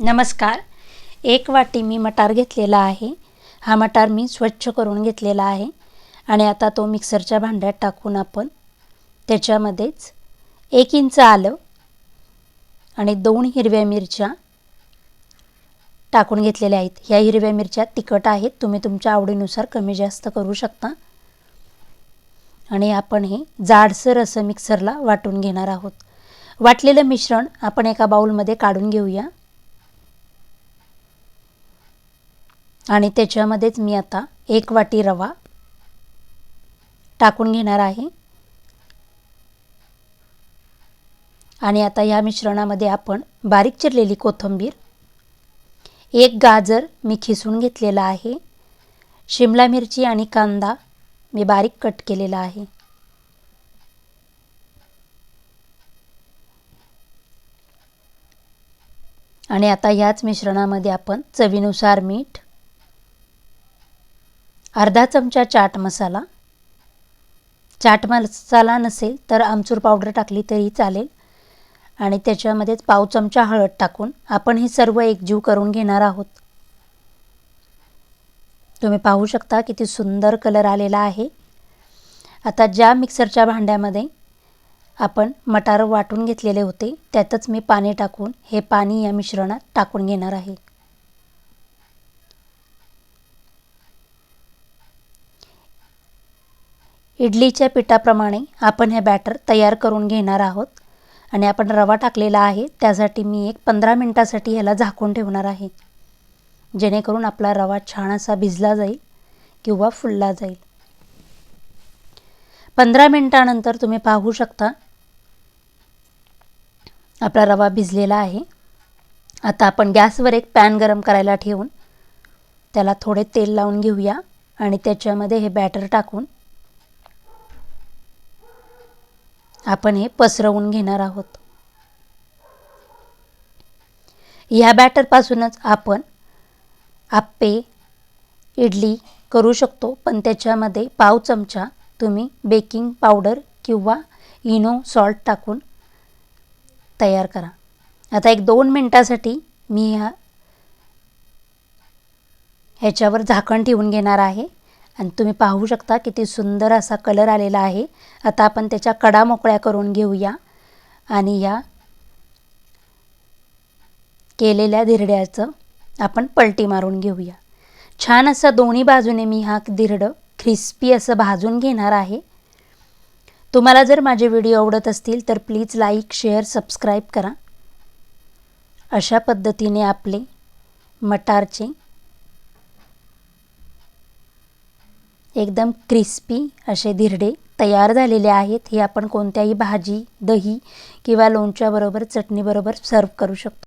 नमस्कार. एक वाटी मी मटार घेतलेला आहे. हा मटार मी स्वच्छ करून घेतलेला आहे आणि आता तो मिक्सरच्या भांड्यात टाकून आपण त्याच्यामध्येच एक इंच आलं आणि दोन हिरव्या मिरच्या टाकून घेतलेल्या आहेत. ह्या हिरव्या मिरच्या तिखट आहेत. तुम्ही तुमच्या आवडीनुसार कमी जास्त करू शकता. आणि आपण हे जाडसर असं मिक्सरला वाटून घेणार आहोत. वाटलेलं मिश्रण आपण एका बाऊलमध्ये काढून घेऊया. आणि त्याच्यामध्येच मी आता एक वाटी रवा टाकून घेणार आहे. आणि आता या मिश्रणामध्ये आपण बारीक चिरलेली कोथिंबीर एक गाजर मी खिसून घेतलेला आहे शिमला मिरची आणि कांदा मी बारीक कट केलेला आहे. आणि आता ह्याच मिश्रणामध्ये आपण चवीनुसार मीठ अर्धा चमचा चाट मसाला. चाट मसाला नसेल तर आमचूर पावडर टाकली तरी चालेल. आणि त्याच्यामध्येच पाव चमचा हळद टाकून आपण हे सर्व एकजीव करून घेणार आहोत. तुम्ही पाहू शकता किती सुंदर कलर आलेला आहे. आता ज्या मिक्सरच्या भांड्यामध्ये आपण मटार वाटून घेतलेले होते त्यातच मी पाणी टाकून हे पाणी या मिश्रणात टाकून घेणार आहे. इडलीच्या पिठाप्रमाणे आपण हे बॅटर तयार करून घेणार आहोत. आणि आपण रवा टाकलेला आहे त्यासाठी मी एक पंधरा मिनटासाठी ह्याला झाकून ठेवणार आहे. जेणेकरून आपला रवा छान असा भिजला जाईल किंवा फुलला जाईल. पंधरा मिनटानंतर तुम्ही पाहू शकता आपला रवा भिजलेला आहे. आता आपण गॅसवर एक पॅन गरम करायला ठेवून त्याला थोडे तेल लावून घेऊया आणि त्याच्यामध्ये हे बॅटर टाकून आपण हे पसरवून घेणार आहोत. ह्या बॅटरपासूनच आपण आप्पे इडली करू शकतो पण त्याच्यामध्ये पाव चमचा तुम्ही बेकिंग पावडर किंवा इनो सॉल्ट टाकून तयार करा. आता एक दोन मिनटासाठी मी ह्या ह्याच्यावर झाकण ठेवून घेणार आहे. आणि तुम्ही पाहू शकता किती सुंदर असा कलर आलेला आहे. आता आपण त्याच्या कडा मोकळ्या करून घेऊया. आणि या केलेल्या धिरड्याचं आपण पलटी मारून घेऊया. छान असं दोन्ही बाजूने मी हा धिरडं क्रिस्पी असं भाजून घेणार आहे. तुम्हाला जर माझे व्हिडिओ आवडत असतील तर प्लीज लाईक शेअर सबस्क्राईब करा. अशा पद्धतीने आपले मटारचे एकदम क्रिस्पी असे धिरडे तयार झालेले आहेत. हे आपण कोणत्याही भाजी दही किंवा लोणच्याबरोबर चटणीबरोबर सर्व करू शकतो.